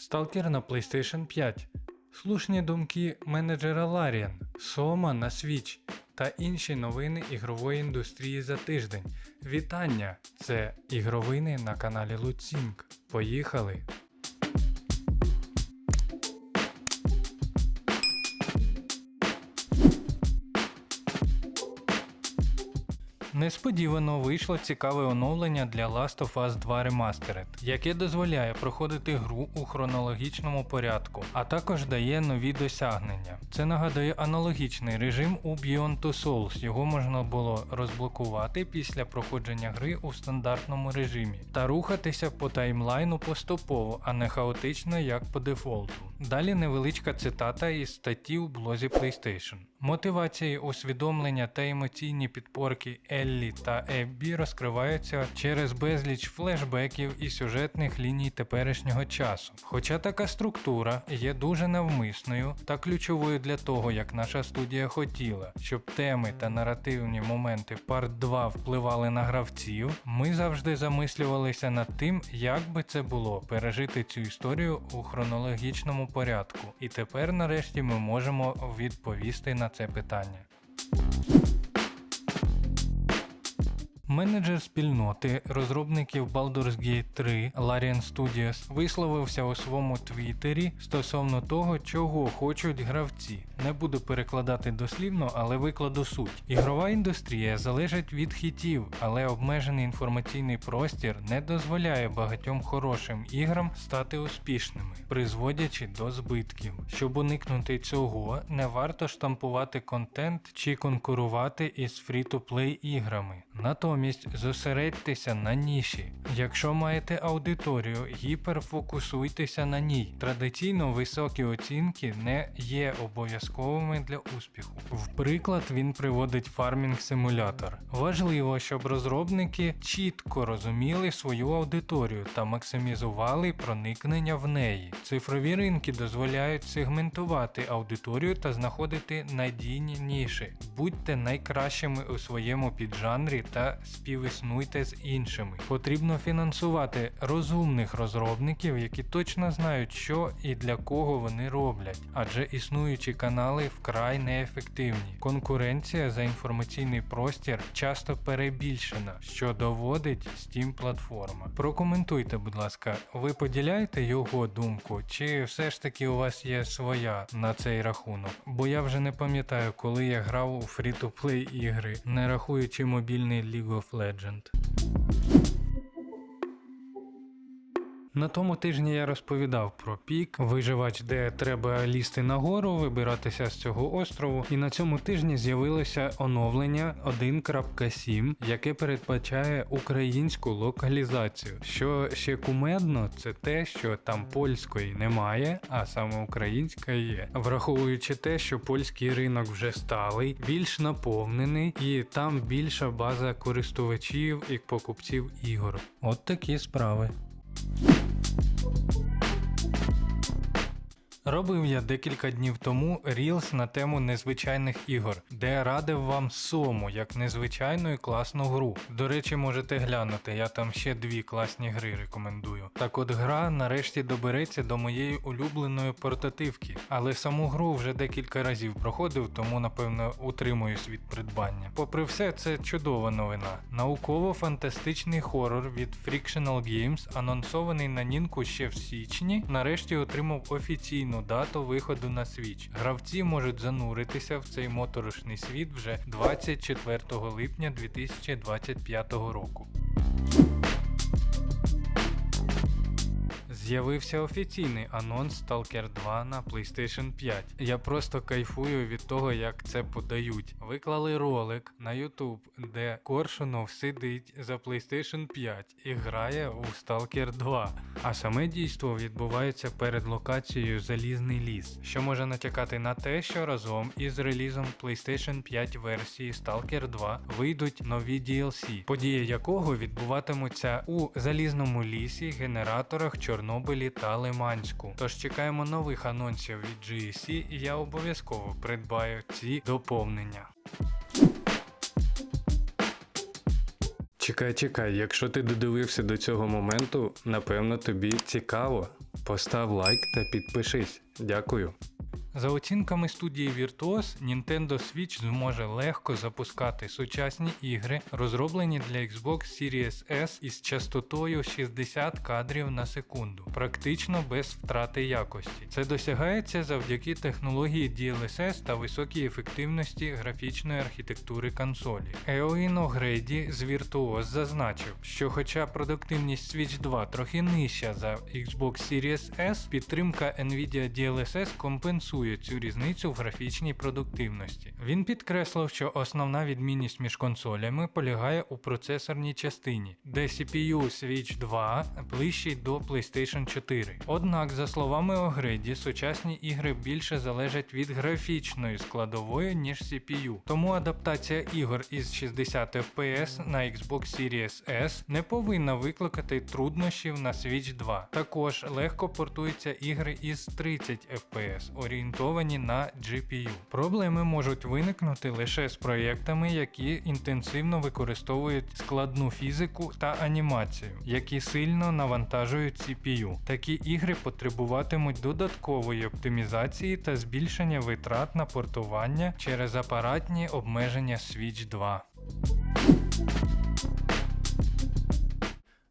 Stalker на PlayStation 5, слушні думки менеджера Ларіан, Сома на Switch та інші новини ігрової індустрії за тиждень. Вітання! Це ігровини на каналі Луцінк. Поїхали! Несподівано вийшло цікаве оновлення для Last of Us 2 Remastered, яке дозволяє проходити гру у хронологічному порядку, а також дає нові досягнення. Це нагадує аналогічний режим у Beyond Two Souls. Його можна було розблокувати після проходження гри у стандартному режимі та рухатися по таймлайну поступово, а не хаотично як по дефолту. Далі невеличка цитата із статті у блозі PlayStation. Мотивації, усвідомлення та емоційні підпорки Еллі та Еббі розкриваються через безліч флешбеків і сюжетних ліній теперішнього часу. Хоча така структура є дуже навмисною та ключовою для того, як наша студія хотіла, щоб теми та наративні моменти Part 2 впливали на гравців, ми завжди замислювалися над тим, як би це було пережити цю історію у хронологічному порядку. І тепер нарешті ми можемо відповісти на це питання. Менеджер спільноти розробників Baldur's Gate 3 Larian Studios висловився у своєму твіттері стосовно того, чого хочуть гравці. Не буду перекладати дослівно, але викладу суть. Ігрова індустрія залежить від хітів, але обмежений інформаційний простір не дозволяє багатьом хорошим іграм стати успішними, призводячи до збитків. Щоб уникнути цього, не варто штампувати контент чи конкурувати із фрі-то-плей іграми. Натомість зосередьтеся на ніші. Якщо маєте аудиторію, гіперфокусуйтеся на ній. Традиційно високі оцінки не є обов'язковими для успіху. В приклад він приводить фармінг симулятор. Важливо, щоб розробники чітко розуміли свою аудиторію та максимізували проникнення в неї. Цифрові ринки дозволяють сегментувати аудиторію та знаходити надійні ніші. Будьте найкращими у своєму піджанрі та співіснуйте з іншими. Потрібно фінансувати розумних розробників, які точно знають, що і для кого вони роблять, адже існуючі канали вкрай неефективні. Конкуренція за інформаційний простір часто перебільшена, що доводить Steam платформа. Прокоментуйте, будь ласка, ви поділяєте його думку, чи все ж таки у вас є своя на цей рахунок? Бо я вже не пам'ятаю, коли я грав у фрі-то-плей ігри, не рахуючи мобільний League of Legend. На тому тижні я розповідав про пік, виживач, де треба лізти нагору, вибиратися з цього острову. І на цьому тижні з'явилося оновлення 1.7, яке передбачає українську локалізацію. Що ще кумедно, це те, що там польської немає, а саме українська є. Враховуючи те, що польський ринок вже сталий, більш наповнений, і там більша база користувачів і покупців ігор. От такі справи. Thank you. Робив я декілька днів тому Reels на тему незвичайних ігор, де радив вам Сому як незвичайну і класну гру. До речі, можете глянути, я там ще дві класні гри рекомендую. Так от гра нарешті добереться до моєї улюбленої портативки, але саму гру вже декілька разів проходив, тому напевно утримуюсь від придбання. Попри все, це чудова новина. Науково-фантастичний хорор від Frictional Games, анонсований на Нінку ще в січні, нарешті отримав офіційну дату виходу на Switch. Гравці можуть зануритися в цей моторошний світ вже 24 липня 2025 року. З'явився офіційний анонс Stalker 2 на PlayStation 5. Я просто кайфую від того, як це подають. Виклали ролик на YouTube, де Коршунов сидить за PlayStation 5 і грає у Stalker 2. А саме дійство відбувається перед локацією Залізний ліс, що може натякати на те, що разом із релізом PlayStation 5 версії Stalker 2 вийдуть нові DLC, події якого відбуватимуться у залізному лісі, генераторах, Чорнобилі та Лиманську. Тож чекаємо нових анонсів від GSC і я обов'язково придбаю ці доповнення. Чекай, чекай, якщо ти додивився до цього моменту, напевно тобі цікаво. Постав лайк та підпишись. Дякую. За оцінками студії Virtuos, Nintendo Switch зможе легко запускати сучасні ігри, розроблені для Xbox Series S із частотою 60 кадрів на секунду, практично без втрати якості. Це досягається завдяки технології DLSS та високій ефективності графічної архітектури консолі. Еоін Огрейді з Virtuos зазначив, що хоча продуктивність Switch 2 трохи нижча за Xbox Series S, підтримка Nvidia DLSS компенсує цю різницю в графічній продуктивності. Він підкреслив, що основна відмінність між консолями полягає у процесорній частині, де CPU Switch 2 ближчий до PlayStation 4. Однак, за словами Огреді, сучасні ігри більше залежать від графічної складової, ніж CPU. Тому адаптація ігор із 60 FPS на Xbox Series S не повинна викликати труднощів на Switch 2. Також легко портуються ігри із 30 FPS, орієнтовані на GPU. Проблеми можуть виникнути лише з проєктами, які інтенсивно використовують складну фізику та анімацію, які сильно навантажують CPU. Такі ігри потребуватимуть додаткової оптимізації та збільшення витрат на портування через апаратні обмеження Switch 2.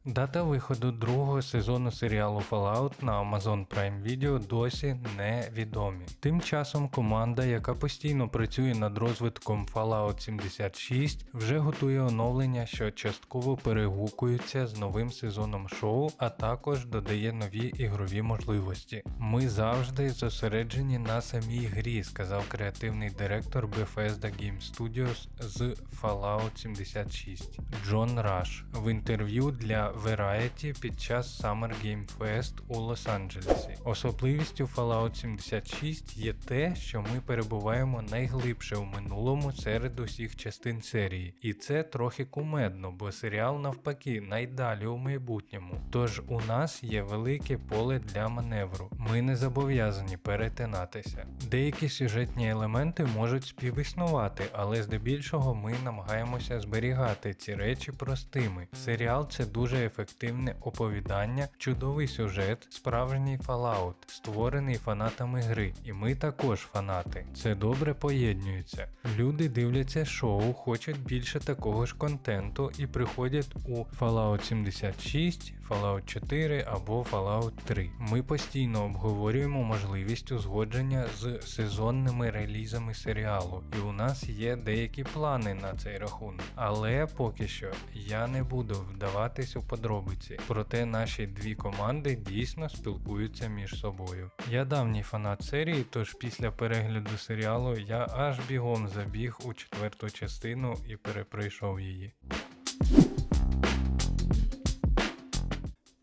Дата виходу другого сезону серіалу Fallout на Amazon Prime Video досі невідомі. Тим часом команда, яка постійно працює над розвитком Fallout 76, вже готує оновлення, що частково перегукуються з новим сезоном шоу, а також додає нові ігрові можливості. Ми завжди зосереджені на самій грі, сказав креативний директор Bethesda Game Studios з Fallout 76 Джон Раш в інтерв'ю для Variety під час Summer Game Fest у Лос-Анджелесі. Особливістю Fallout 76 є те, що ми перебуваємо найглибше в минулому серед усіх частин серії, і це трохи кумедно, бо серіал навпаки найдалі у майбутньому. Тож у нас є велике поле для маневру. Ми не зобов'язані перетинатися. Деякі сюжетні елементи можуть співіснувати, але здебільшого ми намагаємося зберігати ці речі простими. Серіал це дуже ефективне оповідання, чудовий сюжет, справжній Fallout, створений фанатами гри. І ми також фанати. Це добре поєднується. Люди дивляться шоу, хочуть більше такого ж контенту і приходять у Fallout 76, Fallout 4 або Fallout 3. Ми постійно обговорюємо можливість узгодження з сезонними релізами серіалу, і у нас є деякі плани на цей рахунок. Але поки що я не буду вдаватись у подробиці. Проте наші дві команди дійсно спілкуються між собою. Я давній фанат серії, тож після перегляду серіалу я аж бігом забіг у четверту частину і перепройшов її.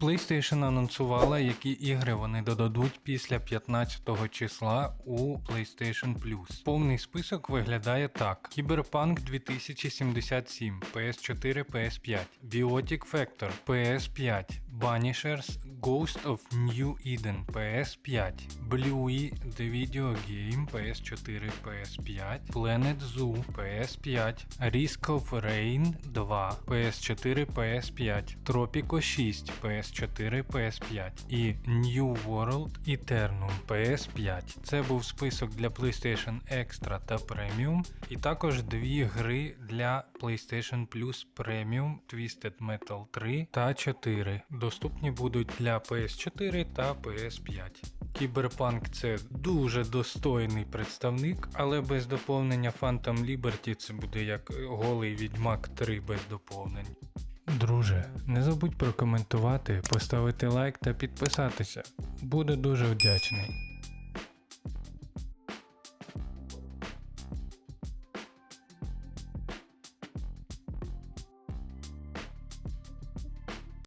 PlayStation анонсувала, які ігри вони додадуть після 15 числа у PlayStation Plus. Повний список виглядає так: Cyberpunk 2077 PS4 PS5, Biotic Factor PS5, Banishers Ghost of New Eden PS5, Bluey The Video Game PS4 PS5, Planet Zoo PS5, Risk of Rain 2 PS4 PS5, Tropico 6 PS4 PS5 і New World Eternum PS5. Це був список для PlayStation Extra та Premium, і також дві гри для PlayStation Plus Premium Twisted Metal 3 та 4. Доступні будуть для PS4 та PS5. Кіберпанк це дуже достойний представник, але без доповнення Phantom Liberty це буде як голий Відьмак 3 без доповнень. Друже, не забудь прокоментувати, поставити лайк та підписатися. Буду дуже вдячний.